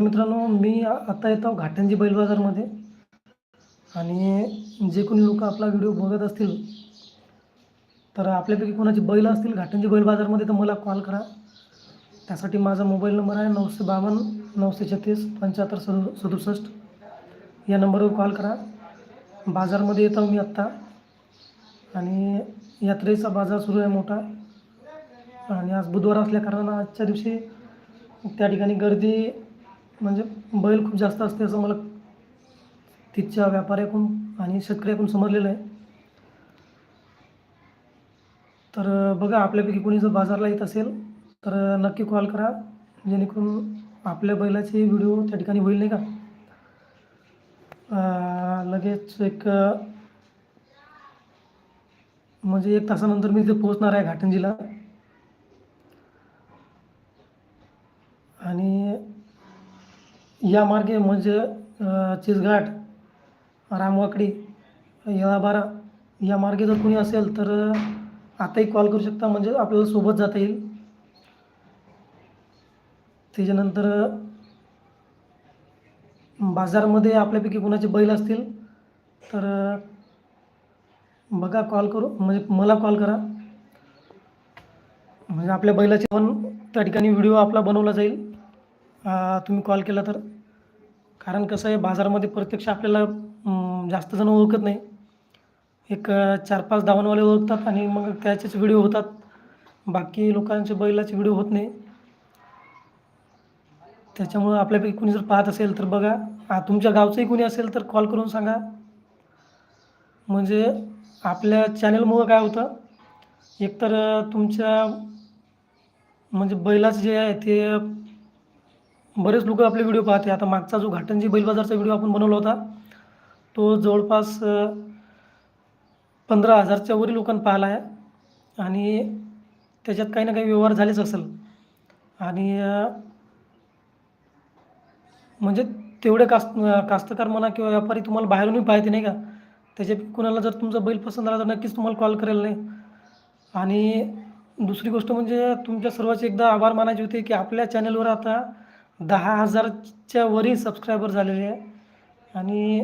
मित्रांनो मी आता येतो घाटंजी बैल बाजारमध्ये आणि जे कोणी लोक आपला व्हिडिओ बघत असतील तर आपल्यापैकी कोणाची बैल असतील घाटंजी बैल बाजारमध्ये तर मला कॉल करा. त्यासाठी माझा मोबाईल नंबर आहे नऊशे बावन्न नऊशे छत्तीस पंच्याहत्तर सदु सदुसष्ट. या नंबरवर कॉल करा. बाजारमध्ये येतो मी आत्ता. आणि यात्रेचा बाजार सुरू आहे मोठा. आणि आज बुधवार असल्या कारणानं आजच्या दिवशी त्या ठिकाणी गर्दी म्हणजे बैल खूप जास्त असते असं मला तिथच्या व्यापाऱ्याकडून आणि शेतकऱ्याकडून समजलेलं आहे. तर बघा आपल्यापैकी कोणी जर बाजारला येत असेल तर नक्की कॉल करा. जेणेकरून आपल्या बैलाचे व्हिडिओ त्या ठिकाणी होईल नाही का? लगेच एक म्हणजे एक तासानंतर मी तिथे पोहोचणार आहे घाटंजीला. आणि या मार्गे म्हणजे चिसघाट रामवाकडी येळाबारा या मार्गे जर कोणी असेल तर आताही कॉल करू शकता. म्हणजे आपल्याला सोबत जाता येईल. त्याच्यानंतर बाजारमध्ये आपल्यापैकी कुणाचे बैल असतील तर बघा कॉल करू. म्हणजे मला कॉल करा. म्हणजे आपल्या बैलाचे पण त्या ठिकाणी व्हिडिओ आपला बनवला जाईल. तुम्ही कॉल केला तर. कारण कसं आहे बाजारामध्ये प्रत्यक्ष आपल्याला जास्त जण ओळखत नाही. एक चार पाच धावणवाले ओळखतात आणि मग त्याचेच व्हिडिओ होतात. बाकी लोकांचे बैलाचे व्हिडिओ होत नाही. त्याच्यामुळं आपल्यापैकी कुणी जर पाहत असेल तर बघा. तुमच्या गावचंही कुणी असेल तर कॉल करून सांगा. म्हणजे आपल्या चॅनलमुळं काय होतं? एकतर तुमच्या म्हणजे बैलाचं जे आहे ते बरेच लोक आपले व्हिडिओ पाहते. आता मागचा जो घाटंजी बैल बाजारचा व्हिडिओ आपण बनवला होता तो जवळपास पंधरा हजारच्या वरील लोकांनी पाहिला आहे. आणि त्याच्यात काही ना काही व्यवहार झालेच असेल. आणि म्हणजे तेवढे कास्त कास्तकार म्हणा किंवा व्यापारी तुम्हाला बाहेरूनही पाहते नाही का? त्याच्या कुणाला जर तुमचा बैल पसंत आला तर नक्कीच तुम्हाला कॉल करेल नाही. आणि दुसरी गोष्ट म्हणजे तुमच्या सर्वांचे एकदा आभार मानायचे होते की आपल्या चॅनलवर आता दहा हजारच्या वरही सबस्क्रायबर झालेले आहे. आणि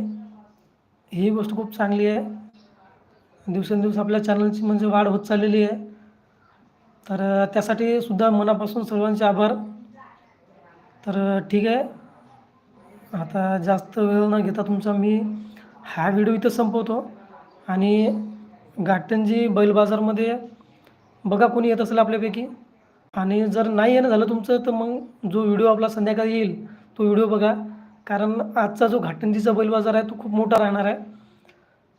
ही गोष्ट खूप चांगली आहे. दिवसेंदिवस आपल्या चॅनलची म्हणजे वाढ होत चाललेली आहे. तर त्यासाठी सुद्धा मनापासून सर्वांचे आभार. तर ठीक आहे. आता जास्त वेळ न घेता तुमचा मी हा व्हिडिओ इथं संपवतो. आणि घाटंजी बैल बाजारमध्ये बघा कोणी येत असेल आपल्यापैकी. आणि जर नाही येणं झालं तुमचं तर मग जो व्हिडिओ आपला संध्याकाळी येईल तो व्हिडिओ बघा. कारण आजचा जो घाटंजीचा बैल बाजार आहे तो खूप मोठा राहणार आहे.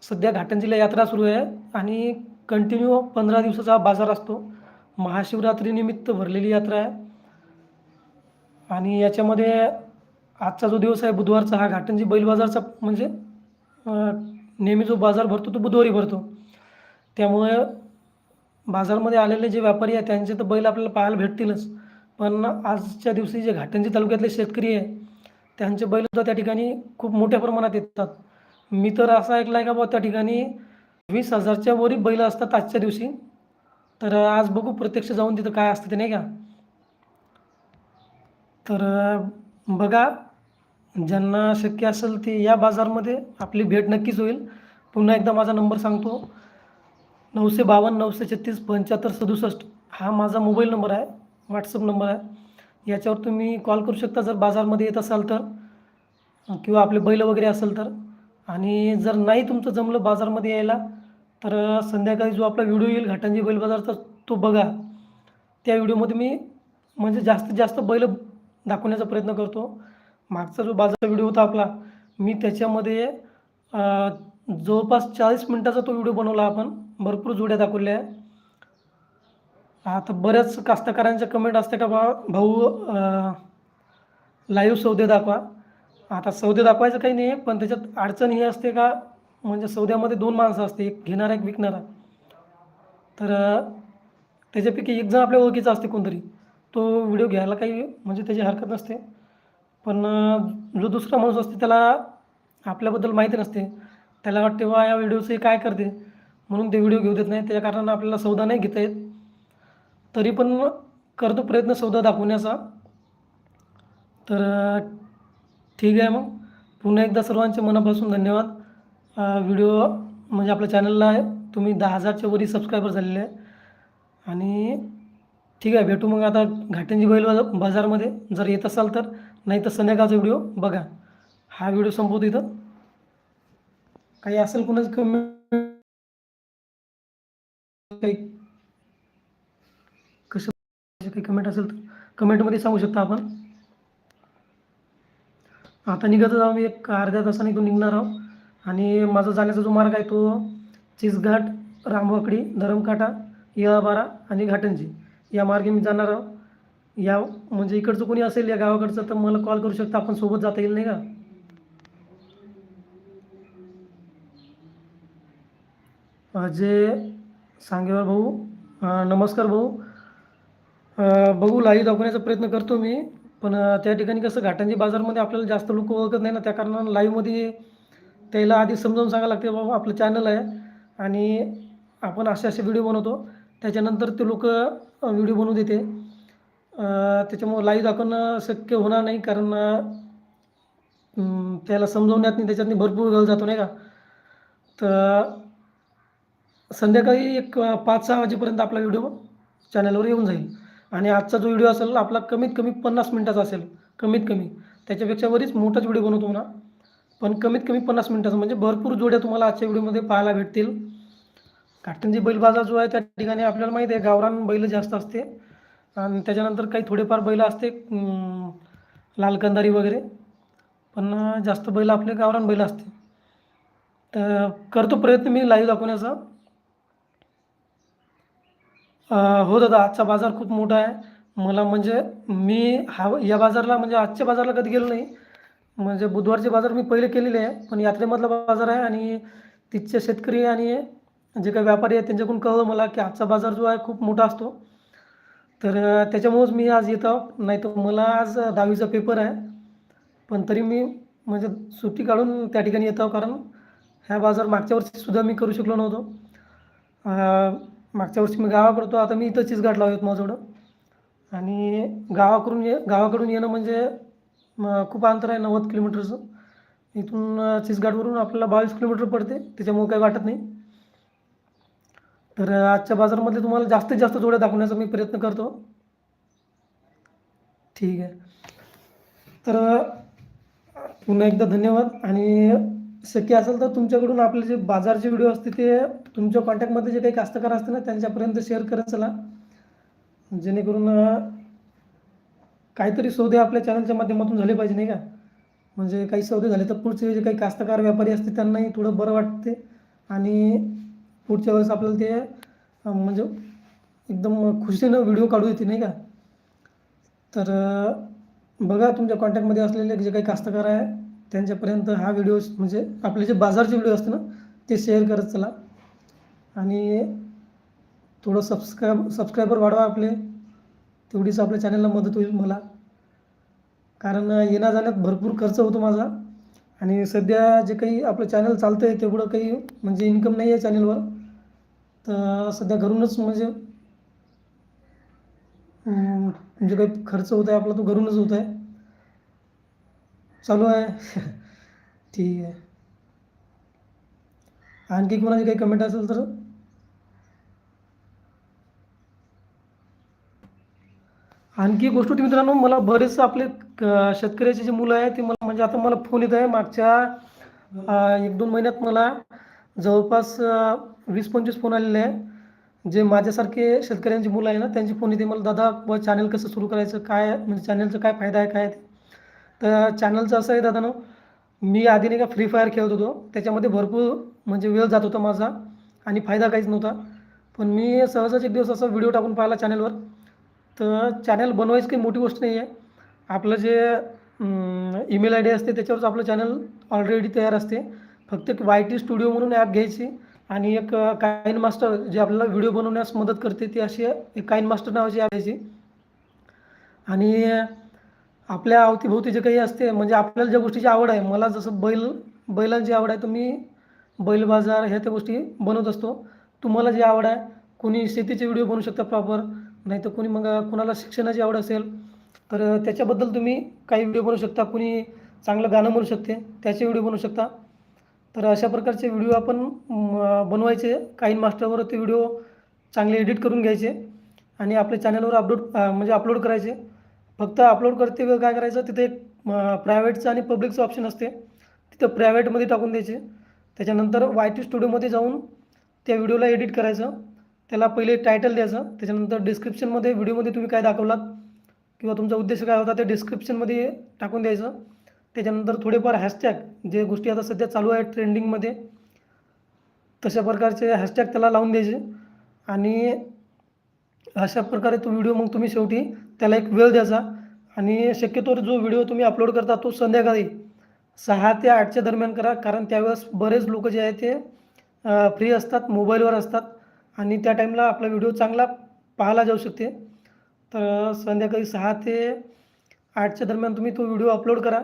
सध्या घाटंजीला यात्रा सुरू आहे आणि कंटिन्यू पंधरा दिवसाचा हा बाजार असतो. महाशिवरात्रीनिमित्त भरलेली यात्रा आहे. आणि याच्यामध्ये आजचा जो दिवस आहे बुधवारचा हा घाटंजी बैल बाजारचा म्हणजे नेहमी जो बाजार भरतो तो बुधवारी भरतो. त्यामुळे बाजारमध्ये आलेले जे व्यापारी आहे त्यांचे तर बैल आपल्याला पाहायला भेटतीलच. पण आजच्या दिवशी जे घाटंजी तालुक्यातले शेतकरी आहे त्यांचे बैलसुद्धा त्या ठिकाणी खूप मोठ्या प्रमाणात येतात. मी तर असं ऐकलं आहे का बुवा त्या ठिकाणी वीस हजारच्या वरी बैल असतात आजच्या दिवशी. तर आज बघू प्रत्यक्ष जाऊन तिथं काय असतं ते नाही का? तर बघा ज्यांना शक्य असेल ते या बाजारमध्ये आपली भेट नक्कीच होईल. पुन्हा एकदा माझा नंबर सांगतो. नऊशे बावन्न नऊशे छत्तीस पंच्याहत्तर सदुसष्ट हा माझा मोबाईल नंबर आहे व्हॉट्सअप नंबर आहे. याच्यावर तुम्ही कॉल करू शकता जर बाजारमध्ये येत असाल तर किंवा आपले बैल वगैरे असेल तर. आणि जर नाही तुमचं जमलं बाजारमध्ये यायला तर संध्याकाळी जो आपला व्हिडिओ येईल घाटांजी बैल बाजारचा तो बघा. त्या व्हिडिओमध्ये मी म्हणजे जास्तीत जास्त बैल दाखवण्याचा प्रयत्न करतो. मागचा जो बाजारचा व्हिडिओ होता आपला मी त्याच्यामध्ये जवळपास चाळीस मिनटाचा तो व्हिडिओ बनवला आपण. भरपूर जोड्या दाखवल्या. आहे आता बऱ्याच कास्तकारांच्या कमेंट असते का बा भाऊ लाईव्ह सौदे दाखवा. आता सौदे दाखवायचं काही नाही आहे पण त्याच्यात अडचण ही असते का म्हणजे सौद्यामध्ये दोन माणसं असते एक घेणारा एक विकणारा. तर त्याच्यापैकी एक जण आपल्या ओळखीचा असते कोणतरी. तो व्हिडिओ घ्यायला काही म्हणजे त्याची हरकत नसते. पण जो दुसरा माणूस असते त्याला आपल्याबद्दल माहिती नसते. त्याला वाटते वा या व्हिडिओचं हे काय करते? म्हणून ते व्हिडिओ घेऊ देत नाही. त्याच्या कारणानं आपल्याला सौदा नाही घेता येत. तरी पण करतो प्रयत्न सौदा दाखवण्याचा. तर ठीक आहे मग. पुन्हा एकदा सर्वांचे मनापासून धन्यवाद. व्हिडिओ म्हणजे आपल्या चॅनलला तुम्ही दहा हजारच्या वरी सबस्क्रायबर झालेले आहे. आणि ठीक आहे भेटू मग आता घाटेंजी बैल बाजा- बाजारमध्ये. जर येत असाल तर. नाही तर संध्याकाळचा व्हिडिओ बघा. हा व्हिडिओ संपवतो इथं. काही असेल कोणाचं कमी काही कसं काही कमेंट असेल तर कमेंटमध्ये सांगू शकता आपण. आता निघत आहोत आम्ही एक अर्ध्या तासाने इथून निघणार आहोत. आणि माझा जाण्याचा जो मार्ग आहे तो चिसघाट रामवाकडी धरमकाटा येळाबारा आणि घाटंजी. या मार्गे मी जाणार आहोत. या म्हणजे इकडचं कोणी असेल या गावाकडचं तर मला कॉल करू शकता. आपण सोबत जाता येईल नाही का? अजय सांगेवर भाऊ नमस्कार भाऊ. बघू लाईव्ह दाखवण्याचा प्रयत्न करतो मी पण त्या ठिकाणी कसं घाटांची बाजारमध्ये आपल्याला जास्त लोक ओळखत नाही ना त्या कारणानं लाईव्हमध्ये त्याला आधी समजावून सांगायला लागते बाबा आपलं चॅनल आहे. आणि आपण असे असे व्हिडिओ बनवतो त्याच्यानंतर ते लोक व्हिडिओ बनवू देते. त्याच्यामुळं लाईव्ह दाखवणं शक्य होणार नाही कारण त्याला समजवण्यात नाही त्याच्यातनी भरपूर वेळ जातो नाही का? तर संध्याकाळी एक पाच सहा वाजेपर्यंत आपला व्हिडिओ चॅनलवर येऊन जाईल. आणि आजचा जो व्हिडिओ असेल आपला कमीत कमी पन्नास मिनटाचा असेल. कमीत कमी. त्याच्यापेक्षा बरीच मोठाच व्हिडिओ बनवतो ना पण कमीत कमी पन्नास मिनटाचा. म्हणजे भरपूर जोड्या तुम्हाला आजच्या व्हिडिओमध्ये पाहायला भेटतील. काटंजी बैलबाजा जो आहे त्या ठिकाणी आपल्याला माहिती आहे गावरान बैल जास्त असते. आणि त्याच्यानंतर काही थोडेफार बैल असते लाल लालकंदारी वगैरे. पण जास्त बैल आपले गावरान बैल असते. तर करतो प्रयत्न मी लाईव्ह दाखवण्याचा. हो दादा आजचा बाजार खूप मोठा आहे. मला म्हणजे मी हा या बाजारला म्हणजे आजच्या बाजारला कधी गेलो नाही. म्हणजे बुधवारचे बाजार मी पहिले केलेले आहे पण यात्रेमधला बाजार आहे आणि तिथचे शेतकरी आणि जे काही व्यापारी आहेत त्यांच्याकडून कळलं मला की आजचा बाजार जो आहे खूप मोठा असतो. तर त्याच्यामुळंच मी आज येतो. नाही तर मला आज दहावीचा पेपर आहे. पण तरी मी म्हणजे सुट्टी काढून त्या ठिकाणी येतो कारण ह्या बाजार मागच्या वर्षीसुद्धा मी करू शकलो नव्हतो. मागच्या वर्षी मी गावाकडतो आता मी इथं चिचघाट लावत माझं आणि गावाकडून ये गावाकडून येणं म्हणजे खूप अंतर आहे नव्वद किलोमीटरचं. इथून अं, आपल्याला बावीस किलोमीटर पडते त्याच्यामुळे काही वाटत नाही. तर आजच्या बाजारामध्ये तुम्हाला जास्तीत जास्त जोड्या दाखवण्याचा मी प्रयत्न करतो. ठीक आहे. तर पुन्हा एकदा धन्यवाद आणि शक्य असेल तर तुमच्याकडून आपले जे बाजारचे व्हिडिओ असते ते तुमच्या कॉन्टॅक्टमध्ये जे काही कास्तकार असते ना त्यांच्यापर्यंत शेअर करत चला. जेणेकरून काहीतरी सौदे आपल्या चॅनलच्या माध्यमातून झाले पाहिजे नाही का? म्हणजे काही सौदे झाले तर पुढचे जे काही कास्तकार व्यापारी असते त्यांनाही थोडं बरं वाटते. आणि पुढच्या वेळेस आपल्याला ते म्हणजे एकदम खुशीनं व्हिडिओ काढू येते नाही का? तर बघा तुमच्या कॉन्टॅक्टमध्ये असलेले जे काही कास्तकार आहे त्यांच्यापर्यंत हा व्हिडिओ म्हणजे आपले जे बाजारचे व्हिडिओ असते ना ते शेअर करत चला. आणि थोडं सबस्क्राईब सबस्क्रायबर वाढवा आपले. तेवढीच आपल्या चॅनलला मदत होईल मला. कारण येण्या जाण्यात भरपूर खर्च होतो माझा. आणि सध्या जे काही आपलं चॅनल चालतं आहे तेवढं काही म्हणजे इन्कम नाही आहे चॅनलवर तर सध्या घरूनच म्हणजे म्हणजे काही खर्च होत आहे आपला तो घरूनच होत आहे चालू आहे. ठीक आहे. आणखी कोणाची काही कमेंट असेल तर? आणखी एक गोष्ट होती मित्रांनो मला बरेच आपले शेतकऱ्याचे जे मुलं आहे ते मला म्हणजे आता मला फोन येत आहे. मागच्या एक दोन महिन्यात मला जवळपास वीस पंचवीस फोन आलेले आहे. जे माझ्यासारखे शेतकऱ्यांची मुलं आहे ना त्यांची फोन येते. मला दादा व चॅनल कसं सुरू करायचं? काय म्हणजे चॅनलचं काय फायदा आहे? काय? ते तर चॅनलचं असं आहे दादा ना मी आधी नाही का फ्री फायर खेळत होतो. त्याच्यामध्ये भरपूर म्हणजे वेळ जात होता माझा आणि फायदा काहीच नव्हता. पण मी सहजच एक दिवस असं व्हिडिओ टाकून पाहिला चॅनलवर तर चॅनल बनवायची काही मोठी गोष्ट नाही आहे आपलं जे ईमेल आय डी असते त्याच्यावरच आपलं चॅनल ऑलरेडी तयार असते. फक्त एक वाय टी स्टुडिओ म्हणून ॲप घ्यायची आणि एक काइन मास्टर जे आपल्याला व्हिडिओ बनवण्यास मदत करते ती अशी एक काइन मास्टर नावाची ॲप घ्यायची. आणि आपल्या अवतीभोवती जे काही असते म्हणजे आपल्याला ज्या गोष्टीची आवड आहे मला जसं बैल बैलांची आवड आहे तर मी बैल बाजार ह्या त्या गोष्टी बनवत असतो. तुम्हाला जी आवड आहे कोणी शेतीचे व्हिडिओ बनवू शकता प्रॉपर नाही तर कोणी मग कोणाला शिक्षणाची आवड असेल तर त्याच्याबद्दल तुम्ही काही व्हिडिओ बनवू शकता कोणी चांगलं गाणं म्हणू शकते त्याचे व्हिडिओ बनवू शकता. तर अशा प्रकारचे व्हिडिओ आपण बनवायचे काही मास्टरवर ते व्हिडिओ चांगले एडिट करून घ्यायचे आणि आपल्या चॅनलवर अपलोड म्हणजे अपलोड करायचे. फक्त अपलोड करते वेळ काय करायचं? तिथे एक प्रायव्हेटचं आणि पब्लिकचं ऑप्शन असते. तिथं प्रायव्हेटमध्ये टाकून द्यायचे. त्याच्यानंतर वाय टी स्टुडिओमध्ये जाऊन त्या व्हिडिओला एडिट करायचं. त्याला पहिले टायटल द्यायचं. त्याच्यानंतर डिस्क्रिप्शनमध्ये व्हिडिओमध्ये तुम्ही काय दाखवलात किंवा तुमचा उद्देश काय होता ते डिस्क्रिप्शनमध्ये टाकून द्यायचं. त्याच्यानंतर थोडेफार हॅशटॅग जे गोष्टी आता सध्या चालू आहेत ट्रेंडिंगमध्ये तशा प्रकारचे हॅशटॅग त्याला लावून द्यायचे. आणि अशा प्रकारे तो व्हिडिओ मग तुम्ही शेवटी त्याला एक वेळ द्यायचा आणि शक्यतोवर जो व्हिडिओ तुम्ही अपलोड करता तो संध्याकाळी सहा ते आठच्या दरम्यान करा कारण त्यावेळेस बरेच लोक जे आहे ते फ्री असतात मोबाईलवर असतात आणि त्या टाईमला आपला व्हिडिओ चांगला पाहायला जाऊ शकते. तर संध्याकाळी सहा ते आठच्या दरम्यान तुम्ही तो व्हिडिओ अपलोड करा.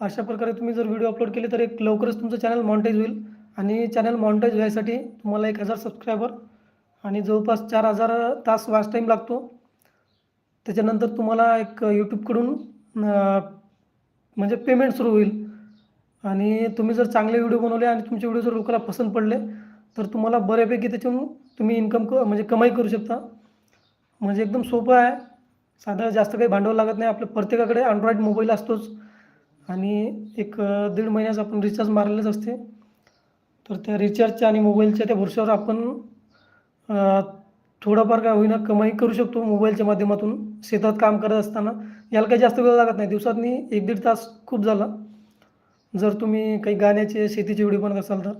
अशा प्रकारे तुम्ही जर व्हिडिओ अपलोड केले तर एक लवकरच तुमचं चॅनल मॉनिटाईज होईल आणि चॅनल मॉनिटाईज व्हायसाठी तुम्हाला एक हजार सबस्क्रायबर आणि जवळपास चार हजार तास वाच टाईम लागतो. त्याच्यानंतर तुम्हाला एक यूट्यूबकडून म्हणजे पेमेंट सुरू होईल. आणि तुम्ही जर चांगले व्हिडिओ बनवले आणि तुमचे व्हिडिओ जर लोकांना पसंत पडले तर तुम्हाला बऱ्यापैकी त्याच्यातून तुम्ही इन्कम क म्हणजे कमाई करू शकता. म्हणजे एकदम सोपं आहे. साधारण जास्त काही भांडवल लागत नाही. आपल्या प्रत्येकाकडे अँड्रॉईड मोबाईल असतोच. आणि एक दीड महिन्याचा आपण रिचार्ज मारलेलंच असते. तर त्या रिचार्जच्या आणि मोबाईलच्या त्या भरशावर आपण थोडंफार काय होईना कमाई करू शकतो मोबाईलच्या माध्यमातून. शेतात काम करत असताना याला काही जास्त वेळ लागत नाही. दिवसातनी एक दीड तास खूप झाला. जर तुम्ही काही गाण्याचे शेतीचे व्हिडिओ बनवत असाल तर.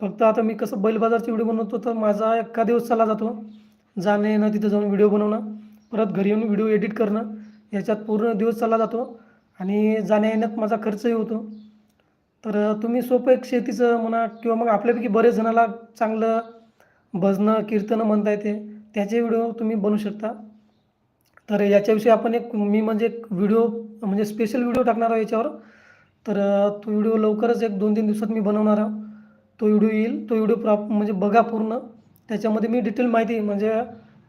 फक्त आता मी कसं बैल बाजारचे व्हिडिओ बनवतो तर माझा एका दिवस चालला जातो. जाणं येणं तिथं जाऊन व्हिडिओ बनवणं परत घरी येऊन व्हिडिओ एडिट करणं याच्यात पूर्ण दिवस चालला जातो. आणि जाण्या येण्यात माझा खर्चही होतो. तर तुम्ही सोपं एक शेतीचं म्हणा किंवा मग आपल्यापैकी बरेच जणाला चांगलं भजनं कीर्तनं म्हणता येते. त्याचे व्हिडिओ तुम्ही बनवू शकता. तर याच्याविषयी आपण एक मी म्हणजे एक व्हिडिओ म्हणजे स्पेशल व्हिडिओ टाकणार आहे याच्यावर. तर तो व्हिडिओ लवकरच एक दोन तीन दिवसात मी बनवणार आहे. तो व्हिडिओ येईल तो व्हिडिओ प्रॉप म्हणजे बघा पूर्ण. त्याच्यामध्ये मी डिटेल माहिती म्हणजे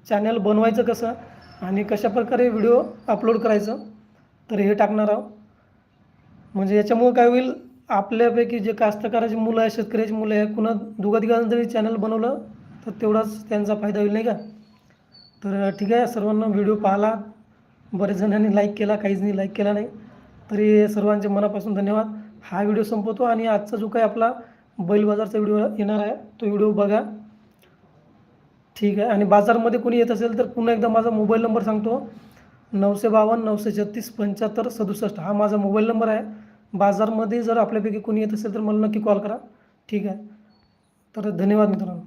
चॅनल बनवायचं कसं आणि कशाप्रकारे व्हिडिओ अपलोड करायचं तर हे टाकणार आहोत म्हणजे याच्यामुळे काय होईल आपल्यापैकी जे कास्तकाराची मुलं आहे शेतकऱ्याची मुलं आहे कुणा दोघा तिघांना जरी चॅनल बनवलं तर तेवढाच त्यांचा फायदा होईल नाही का? तर ठीक आहे सर्वांना व्हिडिओ पाहिला. बरेच जणांनी लाईक केला काहीजणी लाईक केला नाही. तरी सर्वांचे मनापासून धन्यवाद. हा व्हिडिओ संपवतो आणि आजचा जो काही आपला बैल बाजारचा व्हिडिओ येणार आहे तो व्हिडिओ बघा. ठीक आहे आणि बाजारमध्ये कोणी येत असेल तर पुन्हा एकदा माझा मोबाईल नंबर सांगतो. नऊशे बावन्न नऊशे छत्तीस पंच्याहत्तर सदुसष्ट हा माझा मोबाईल नंबर आहे. बाजारमध्ये जर आपल्यापैकी कोणी येत असेल तर मला नक्की कॉल करा. ठीक आहे. तर धन्यवाद मित्रांनो.